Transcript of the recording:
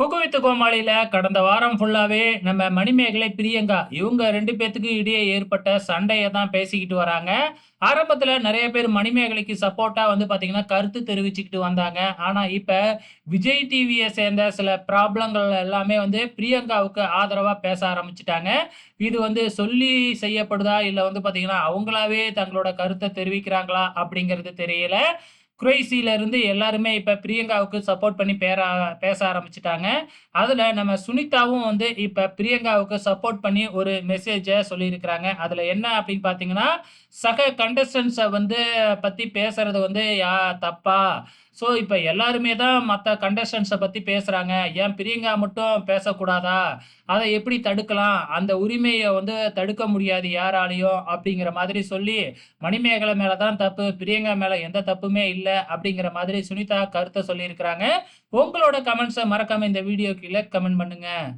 குக்குவித்து கோமாளியில கடந்த வாரம் ஃபுல்லாவே நம்ம மணிமேகலை, பிரியங்கா இவங்க ரெண்டு பேத்துக்கு இடையே ஏற்பட்ட சண்டையை தான் பேசிக்கிட்டு வராங்க. ஆரம்பத்துல நிறைய பேர் மணிமேகலைக்கு சப்போர்ட்டா வந்து பாத்தீங்கன்னா கருத்து தெரிவிச்சுக்கிட்டு வந்தாங்க. ஆனா இப்ப விஜய் டிவியை சேர்ந்த சில ப்ராப்ளங்கள் எல்லாமே வந்து பிரியங்காவுக்கு ஆதரவா பேச ஆரம்பிச்சிட்டாங்க இது வந்து சொல்லி செய்யப்படுதா? இல்ல வந்து பாத்தீங்கன்னா அவங்களாவே தங்களோட கருத்தை தெரிவிக்கிறாங்களா? அப்படிங்கிறது தெரியல. குறைஷில இருந்து எல்லாருமே இப்ப பிரியங்காவுக்கு சப்போர்ட் பண்ணி பேர பேச ஆரம்பிச்சுட்டாங்க. அதுல நம்ம சுனிதாவும் வந்து இப்ப பிரியங்காவுக்கு சப்போர்ட் பண்ணி ஒரு மெசேஜ சொல்லியிருக்கிறாங்க. அதுல என்ன அப்படின்னு பார்த்தீங்கன்னா, சக கண்டஸ்டன்ஸை வந்து பத்தி பேசுறது வந்து யா தப்பா? ஸோ இப்போ எல்லாருமே தான் மற்ற கண்டஸ்டன்ஸை பற்றி பேசுகிறாங்க ஏன் பிரியங்கா மட்டும் பேசக்கூடாதா? அதை எப்படி தடுக்கலாம்? அந்த உரிமையை வந்து தடுக்க முடியாது யாராலையும் அப்படிங்கிற மாதிரி சொல்லி, மணிமேகலை மேலே தான் தப்பு. பிரியங்கா மேலே எந்த தப்புமே இல்லை அப்படிங்கிற மாதிரி சுனிதா கருத்தை சொல்லியிருக்கிறாங்க. உங்களோட கமெண்ட்ஸை மறக்காம இந்த வீடியோ கீழே கமெண்ட் பண்ணுங்கள்